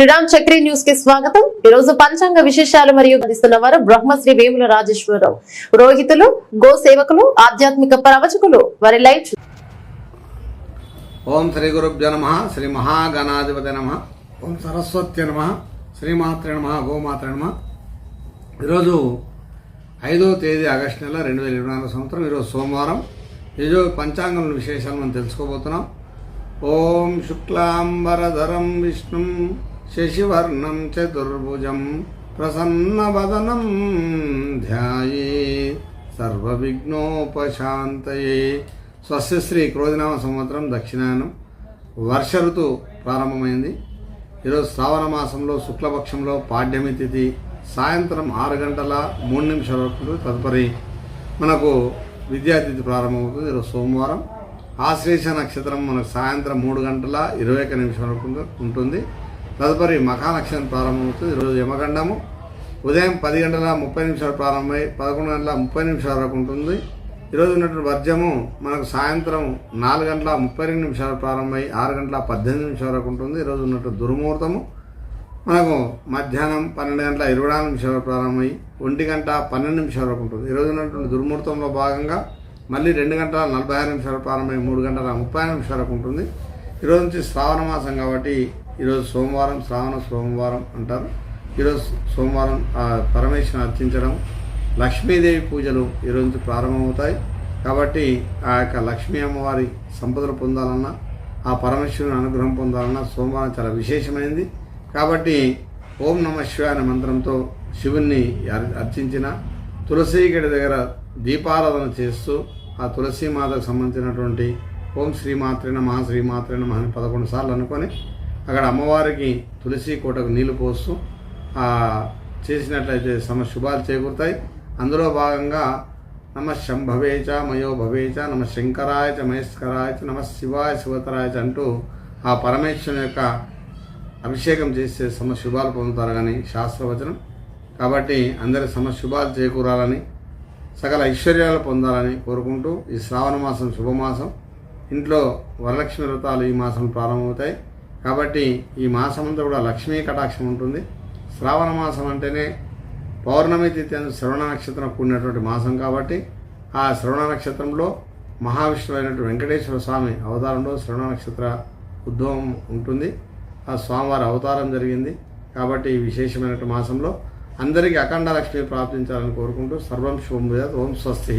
శ్రీరామ్ చక్రి న్యూస్కి స్వాగతం. ఈ రోజు పంచాంగ విశేషాలు మరియు అందిస్తున్న వారు బ్రహ్మశ్రీ వేముల రాజేశ్వరరావు. రోహితులు గో సేవకులు ఆధ్యాత్మిక ప్రవచకులు వారి లైవ్ ఓం శ్రీ గురుభ్య నమ శ్రీ మహాగణాధిపతి నమ ఓం సరస్వతి నమ శ్రీమాత్ర నమ గోమాత్ర నమ. ఈరోజు ఐదో తేదీ ఆగస్టు నెల రెండు వేల ఇరవై నాలుగు సంవత్సరం ఈరోజు సోమవారం. ఈరోజు పంచాంగం విశేషాలు మనం తెలుసుకోబోతున్నాం. ఓం శుక్లాంబరధరం విష్ణుం శశివర్ణం చతుర్భుజం ప్రసన్నవదనం ధ్యాయే సర్వవిఘ్నోపశాంతయే. స్వస్య శ్రీ క్రోధినామ సంవత్సరం దక్షిణాయనం. వర్ష ఋతువు ప్రారంభమైంది. ఈరోజు శ్రావణ మాసంలో శుక్లపక్షంలో పాడ్యమి తిథి. సాయంత్రం ఆరు గంటల మూడు నిమిషాల వరకు తదుపరి మనకు విద్యాతిథి ప్రారంభమవుతుంది. ఈరోజు సోమవారం. ఆశ్లేష నక్షత్రం మనకు సాయంత్రం మూడు గంటల ఇరవై ఒక నిమిషాల వరకు ఉంటుంది. తదుపరి మఖా ప్రారంభమవుతుంది ఈరోజు యమగండము. ఉదయం పది గంటల ముప్పై నిమిషాలు ప్రారంభమై పదకొండు గంటల ముప్పై నిమిషాల వరకు ఉంటుంది. ఈరోజు ఉన్నటువంటి వర్జము మనకు సాయంత్రం నాలుగు గంటల ముప్పై రెండు నిమిషాలు ప్రారంభమై ఆరు గంటల పద్దెనిమిది నిమిషాల వరకు ఉంటుంది. ఈరోజు ఉన్నట్టు దుర్ముహూర్తము. మనకు మధ్యాహ్నం పన్నెండు గంటల ఇరవై నాలుగు నిమిషాలు ప్రారంభమై ఒంటి గంట పన్నెండు నిమిషాల వరకు ఉంటుంది. ఈరోజు ఉన్నటువంటి దుర్ముహూర్తంలో భాగంగా మళ్ళీ రెండు గంటల నలభై ఆరు నిమిషాలు ప్రారంభమై మూడు గంటల ముప్పై ఆరు నిమిషాల వరకు ఉంటుంది. ఈరోజు నుంచి శ్రావణ మాసం కాబట్టి ఈరోజు సోమవారం శ్రావణ సోమవారం అంటారు. ఈరోజు సోమవారం ఆ అర్చించడం లక్ష్మీదేవి పూజలు ఈరోజు ప్రారంభమవుతాయి. కాబట్టి ఆ యొక్క లక్ష్మీ అమ్మవారి సంపదలు పొందాలన్నా ఆ పరమేశ్వరుని అనుగ్రహం పొందాలన్నా సోమవారం చాలా విశేషమైనది కాబట్టి ఓం నమ శివాయ అనే మంత్రంతో శివుణ్ణి అర్చించిన తులసి గడి దగ్గర దీపారాధన చేస్తూ ఆ తులసి మాతకు సంబంధించినటువంటి ఓం శ్రీమాత్రే నమ శ్రీమాత్రే నమ అని పదకొండు సార్లు అనుకొని అక్కడ అమ్మవారికి తులసి కోటకు నీళ్ళు పోస్తూ చేసినట్లయితే సమ శుభాలు చేకూరుతాయి. అందులో భాగంగా నమ శంభవేచ మయో భవేచ నమ శంకరాయ చ మహేశ్వరాయ చ నమ శివాయ శివతరాయ చ అంటూ ఆ పరమేశ్వరుని యొక్క అభిషేకం చేస్తే సమ శుభాలు పొందుతారు కానీ శాస్త్రవచనం. కాబట్టి అందరి సమ శుభాలు చేకూరాలని సకల ఐశ్వర్యాలు పొందాలని కోరుకుంటూ ఈ శ్రావణ మాసం శుభమాసం. ఇంట్లో వరలక్ష్మి వ్రతాలు ఈ మాసం ప్రారంభమవుతాయి. కాబట్టి ఈ మాసం అంతా కూడా లక్ష్మీ కటాక్షం ఉంటుంది. శ్రావణ మాసం అంటేనే పౌర్ణమి తిథి శ్రవణ నక్షత్రం కూడినటువంటి మాసం కాబట్టి ఆ శ్రవణ నక్షత్రంలో మహావిష్ణువు అయినటువంటి వెంకటేశ్వర స్వామి అవతారంలో శ్రవణ నక్షత్ర ఉద్భవం ఉంటుంది. ఆ స్వామివారి అవతారం జరిగింది. కాబట్టి ఈ విశేషమైనటువంటి మాసంలో అందరికీ అఖండ లక్ష్మి ప్రాప్తించాలని కోరుకుంటూ సర్వం శుభం ఓం స్వస్తి.